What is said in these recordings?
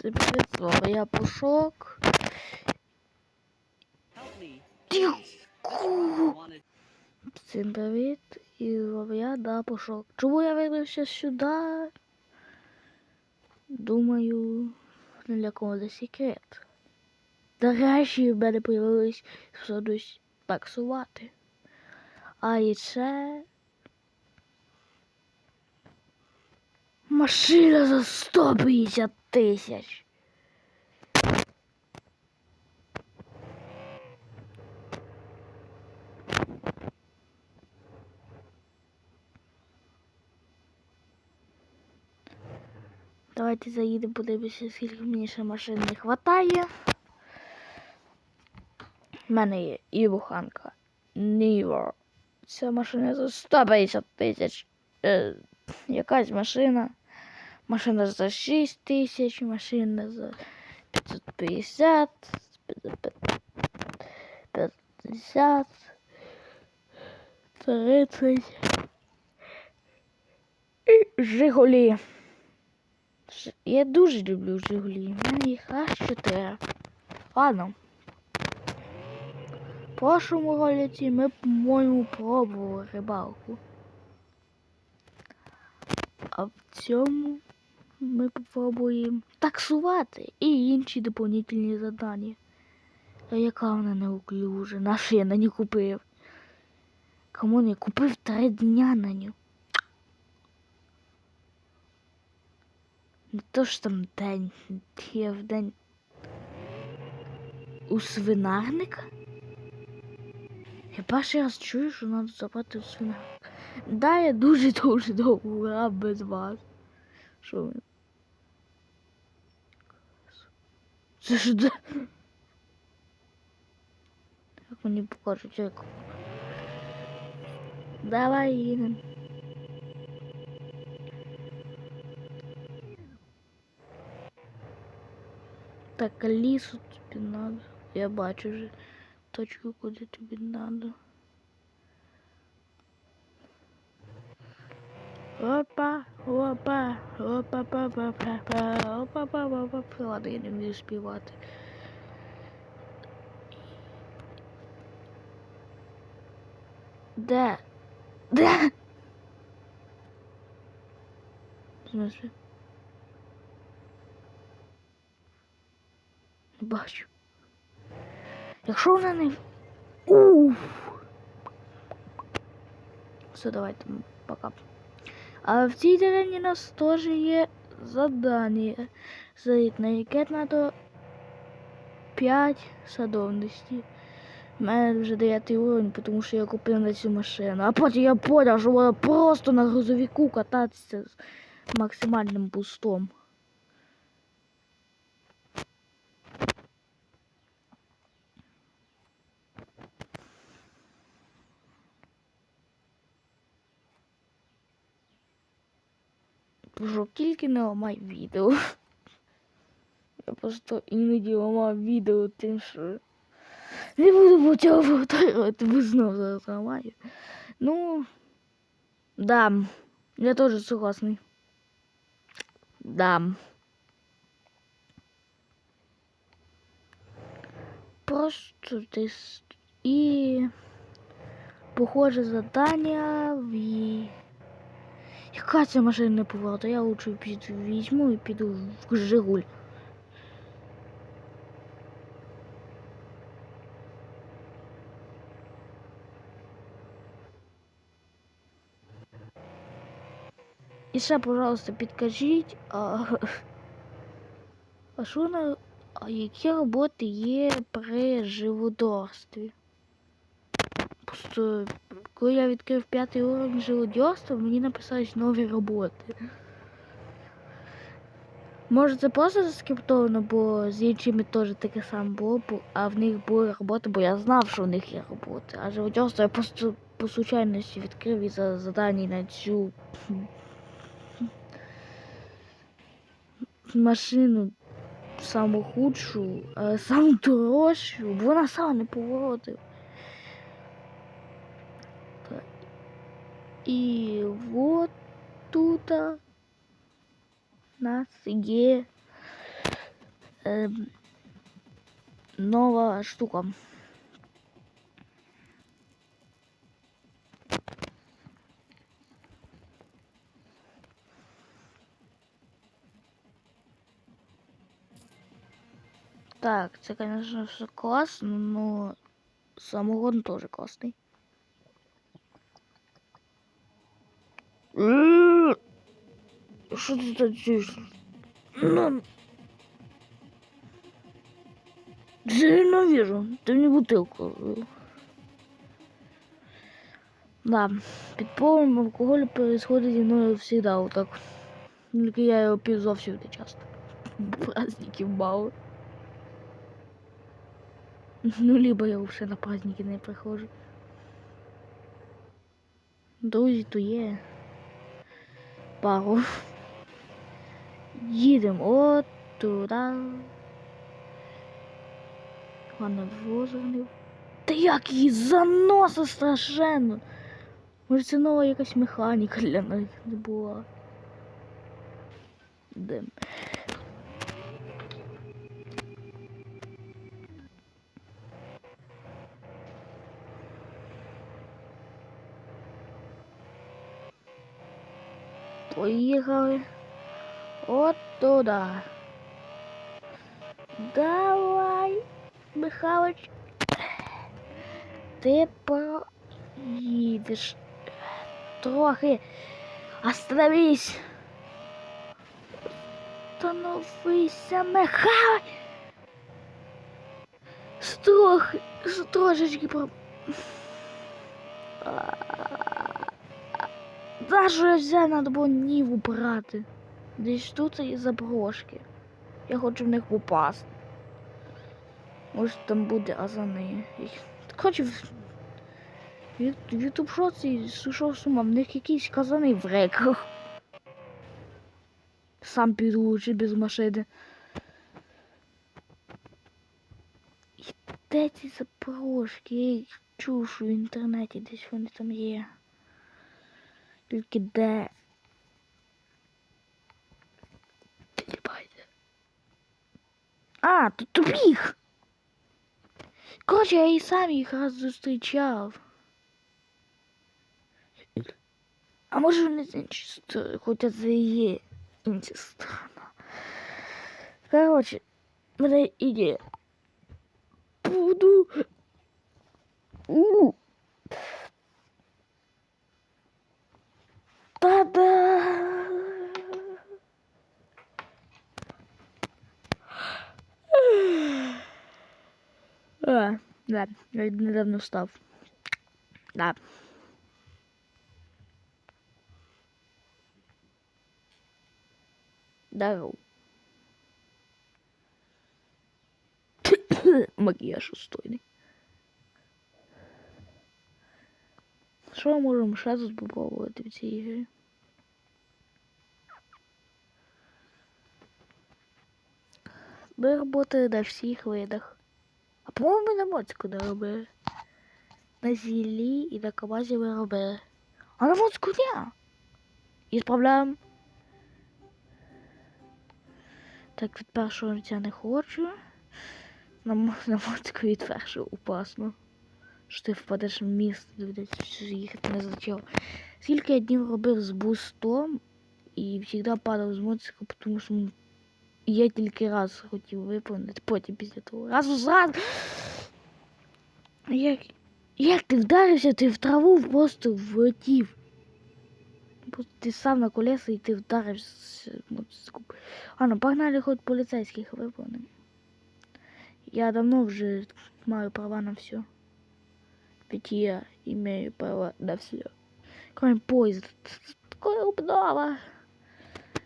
Всім привіт, я Пушок. Всім привіт, і я, да, Пушок. Чому я вернувся сюди? Думаю, не для когось секрет. Нарешті в мене появилось способність таксувати. А і це машина за 150 тисяч. Давайте заїдемо, подивимося, скільки мені ще машин не вистачає. У мене є і буханка. Ніво. Ця машина за 150 тисяч. Е, якась машина. Машина за 6 тисяч, машина за 550, 50, 30. І Жигулі. Я дуже люблю Жигулі. У мене їх аж 4. Ладно. В прошлому ролиці ми, по-моєму, пробували рибалку. А в цьому ми попробуємо таксувати і інші доповнительні завдання. А яка вона неуклюжа, наша я на ній купив. Кому не купив три дня на ню. Не то ж там день, я в день у свинарника. Я перший раз чую, що треба забрати у свинарника. Да, я дуже-дуже довго без вас. Що ви? Це ж де? Як мені покажуть, як. Давай їдемо. Так, лісу тобі надо. Я бачу вже точку, куди тобі надо. Опа, опа, опа, па, па, па, па, опа, па, па, па, па. Ладно, я не вмію співати. Де? Де? В смысле? Не бачу. Якщо вона не... Уф! Все, давайте, пока. А в цій деревні у нас теж є задання, за на яке треба 5 садовності. У мене вже 9 уровень, тому що я купив на цю машину. А потім я поняв, що вона просто на грузовику кататися з максимальним бустом. Боже, тільки не ламай відео. Я просто іноді ламаю відео тим, що не буду потім повторювати, бо знову зараз ламаю. Ну, да, я теж согласний. Да. Просто десь і похоже задання в яка ця машина не поворота? Я лучше піду візьму і піду в Жигуль. І ще, пожалуйста, підкажіть, а, а що на а які роботи є при живодорстві? Просто коли я відкрив п'ятий уровень живодерства, мені написались нові роботи. Може це просто заскриптовано, бо з іншими теж таке саме було, а в них були роботи, бо я знав, що в них є роботи. А живодерство я просто по случайності відкрив і за задання на цю машину саму худшу, саму дорожчу, бо вона сама не поворотила. І от тут у нас є ем, нова штука. Так, це, конечно, все класно, но самогон тоже классный. Що ти тут чуєш? Ну, ненавижу. Ты мне бутылку. Да, під впливом алкоголю происходит зі всегда вот так. Тільки я його п'ю зовсім не часто. Праздники мало. Ну, либо я вообще на праздники не приходжу. Друзі, то є. Пару. Їдемо от туди. Ладно, возгонив. Та як її заноса страшенно. Може це нова якась механіка для них не була. Де? Поїхали. От туди. Давай, Михайлович. Ти проїдеш. Трохи. Остановись. Остановися, Михайлович. Строх, трошечки про... Даже я взяв, надо було Ніву брати. Десь тут і заброшки. Я хочу в них попасти. Може там буде азани. В Ютуб шоці сушов з ума, в них якісь казани в реках. Сам піду лучше без машини. І де ці запорожки? Я їх що в інтернеті десь вони там є. Тільки де? А, тут тупік. Коротше, я і сам їх раз зустрічав. А може вони з іншої сторони, хоча це і є інша сторона. Коротше, мене ідея. Буду. У. Та-да! А, да, я недавно встав. Да. Здорово. Макіяж устойний. Що ми можемо ще тут попробувати в цій ігрі? Ми працюємо на всіх видах. А по-моєму на моцку не робили. На зілі і на камазі ми робили. А на моцку ні. І справляємо. Так, від першого життя не хочу. На, на моцку від першого опасно. Що ти впадеш в місто, доведеться їхати не зачав. Скільки я днів робив з бустом і завжди падав з моцика, тому що я тільки раз хотів виповнити, потім після того. Раз раз. Як, як ти вдарився, ти в траву просто влетів. Просто ти сам на колеса і ти вдарився. А ну погнали хоч поліцейських виповнимо. Я давно вже маю права на все. Ведь я имею право на все. Кроме поезда. Такое обдава.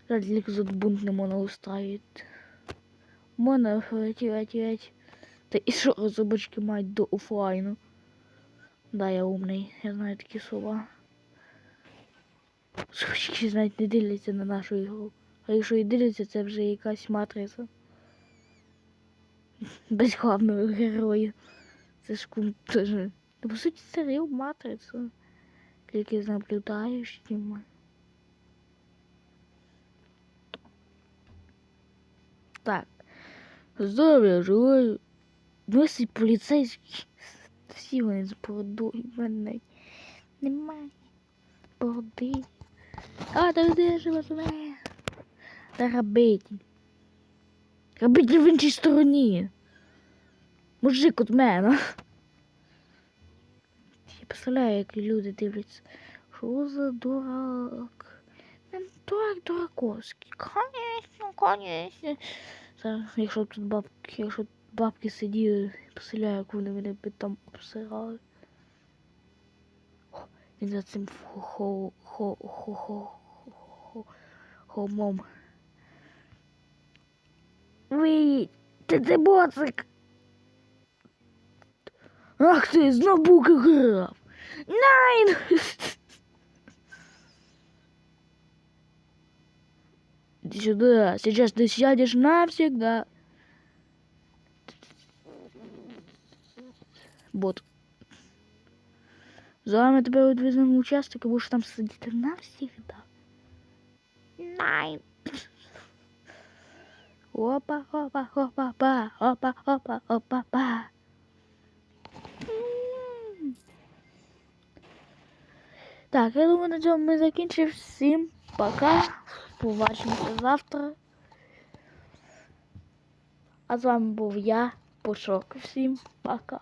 Тут бунт не можна устраивать. Можна тірять. Та і що розробочки мають до офлайну? Да, я умний, я знаю такі слова. Розробочки навіть не дивляться на нашу ігру. А якщо і дивляться, це вже якась матриця. Без главного героя. Це ж кум теж. По суті, це рів матриця. Тільки з наблюдаючими. Так. Здоров'я, живою. Ну, всі поліцейські. Всі вони з бородою в мене. Немає. Бороди. А, та де ж вас мене? Та рабиті. Рабиті в іншій стороні. Мужик от мене. Я представляю, як люди дивляться. Що за дурак? Дурак дураковський. Конечно, конечно. Якщо б тут бабки, якщо б бабки сиділи, представляю, як вони мене би там обсирали. Він за цим хо хо хо хо хо хо хомом. Виїдь! Ти це боцик! Ах ти, знов буки грав! Найн! Иди сюда, сейчас ты сядешь навсегда. Бот. З вами тебе відвеземо в участок і будеш там сидіти навсегда. Найн. Опа, опа, опа, па, опа, опа, опа, па. М. Так, я думаю, на цьому ми закінчимо. Всім пока. Побачимося завтра. А з вами був я, Пушок. Всім пока.